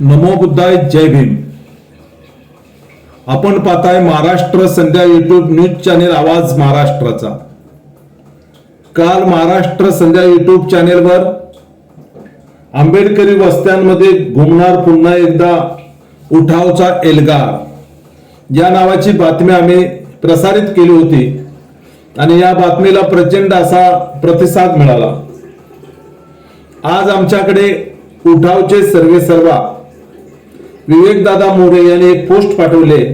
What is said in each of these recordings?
नमो बुद्धाय जय भीम. आपण पाहताय Maharashtra Sandhya YouTube news channel आवाज महाराष्ट्राचा. काल महाराष्ट्र संध्या युट्यूब चॅनेलवर आंबेडकरी वस्त्यांमध्ये घुमणार पुन्हा एकदा उठावचा एल्गार. या नावाची बातमी आम्ही प्रसारित केली होती आणि या बातमीला प्रचंड असा प्रतिसाद मिळाला. आज आमच्याकडे उठावचे सर्वे सर्वा विवेकदादा मोरे यांनी एक पोस्ट पाठवले.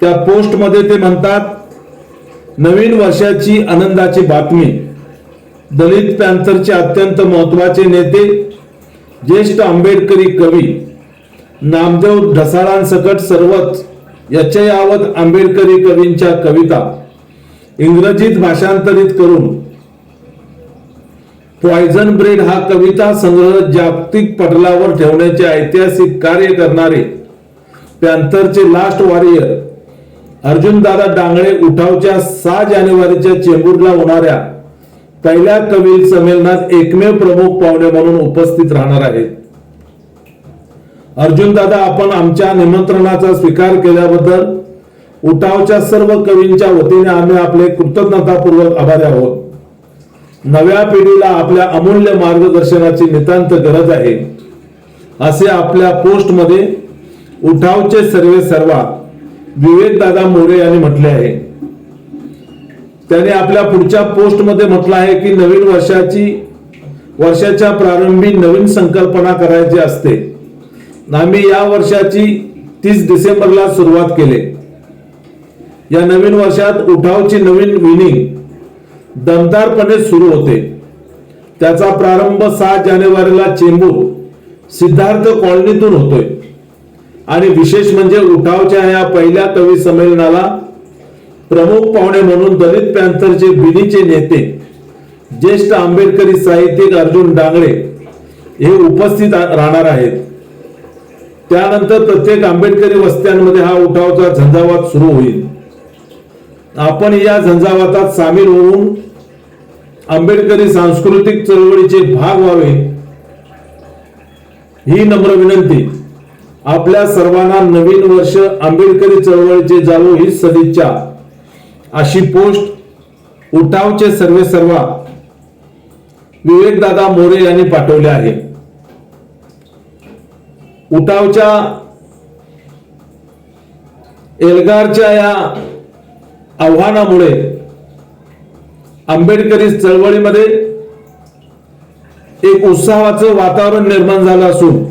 त्या पोस्टमध्ये ते म्हणतात नवीन वर्षाची आनंदाची बातमी. दलित पॅन्थरचे अत्यंत महत्त्वाचे नेते ज्येष्ठ आंबेडकरी कवी नामदेव ढसाळांसकट सर्वच यचयावत आंबेडकरी कवींच्या कविता. इंग्रजीत भाषांतरित करून पॉयझन ब्रेड हा कविता संग्रह जागतिक पटलावर ठेवण्याचे ऐतिहासिक कार्य करणारे पॅन्थरचे लास्ट वॉरियर अर्जुनदादा डांगळे उठावच्या सहा जानेवारीच्या चेंबूरला होणाऱ्या पहिल्या कवी संमेलनात एकमेव प्रमुख पाहुणे म्हणून उपस्थित राहणार आहेत. अर्जुनदादा आपण आमच्या निमंत्रणाचा स्वीकार केल्याबद्दल उठावच्या सर्व कवींच्या वतीने आम्ही आपले कृतज्ञतापूर्वक आभारी आहोत. नव्या पिढीला आपल्या अमूल्य मार्गदर्शनाची नितांत गरज आहे. असे आपल्या पोस्टमध्ये उठावचे सर्वे सर्वा विवेकदादा मोरे यांनी म्हटले आहे. त्याने आपल्या पुढच्या पोस्टमध्ये म्हटलं आहे की नवीन वर्षाची वर्षाच्या प्रारंभी नवीन संकल्पना करायची असते. आम्ही या वर्षाची तीस डिसेंबरला सुरुवात केले. या नवीन वर्षात उठावची नवीन विनिंग दमदारपणे सुरू होते. त्याचा प्रारंभ सहा जानेवारीला चेंबूर सिद्धार्थ कॉलनीतून होतोय. आणि विशेष म्हणजे उठावच्या या पहिल्या कवी संमेलनाला प्रमुख पाहुणे म्हणून दलित पॅन्थरचे बिनीचे नेते ज्येष्ठ आंबेडकरी साहित्यिक अर्जुन डांगळे हे उपस्थित राहणार आहेत. त्यानंतर प्रत्येक आंबेडकरी वस्त्यांमध्ये हा उठावचा झंझावात सुरू होईल. आपण या झंझावातात सामील होऊन आंबेडकरी सांस्कृतिक चळवळीचे भाग व्हावे ही नम्र विनंती. आपल्या सर्वांना नवीन वर्ष आंबेडकरी चळवळीचे जावो ही सदिच्छा. अशी पोस्ट उठावचे सर्वे सर्वा विवेकदादा मोरे यांनी पाठवले आहे. उठावच्या एल्गारच्या या आव्हानामुळे आंबेडकरी चळवळीमध्ये एक उत्साहाचं वातावरण निर्माण झालं असून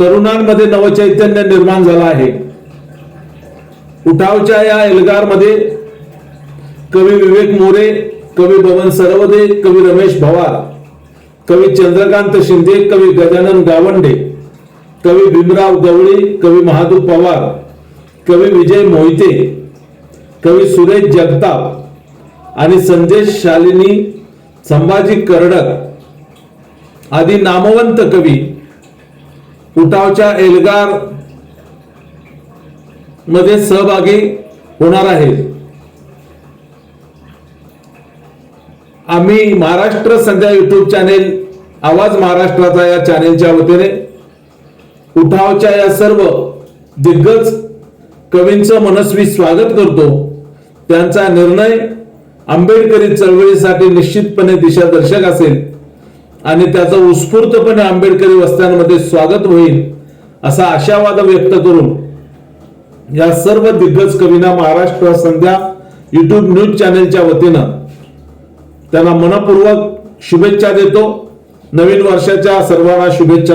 तरुणांमध्ये नवचैतन्य निर्माण झालं आहे. उठावच्या या एल्गारमध्ये कवी विवेक मोरे कवी बबन सरवदे कवी रमेश भवार कवी चंद्रकांत शिंदे कवी गजानन गावंडे कवी भीमराव गवळी कवी महादू पवार कवी विजय मोहिते कवी सुरेश जगताप आणि संदेश शालिनी संभाजी करडक आदी नामवंत कवी उठावच्या एल्गारमध्ये सहभागी होणार आहेत. आम्ही महाराष्ट्र संध्या युट्यूब चॅनेल आवाज महाराष्ट्राचा या चॅनेलच्या वतीने उठावच्या या सर्व दिग्गज कवींचं मनस्वी स्वागत करतो. त्यांचा निर्णय आंबेडकरी चळवळीसाठी निश्चितपणे दिशादर्शक असेल आणि त्याचं उत्स्फूर्तपणे आंबेडकरी वस्त्यांमध्ये स्वागत होईल असा आशावाद व्यक्त करून या सर्व दिग्गज कवींना महाराष्ट्र संध्या युट्यूब न्यूज चॅनेलच्या वतीनं त्यांना मनपूर्वक शुभेच्छा देतो. नवीन वर्षाच्या सर्वांना शुभेच्छा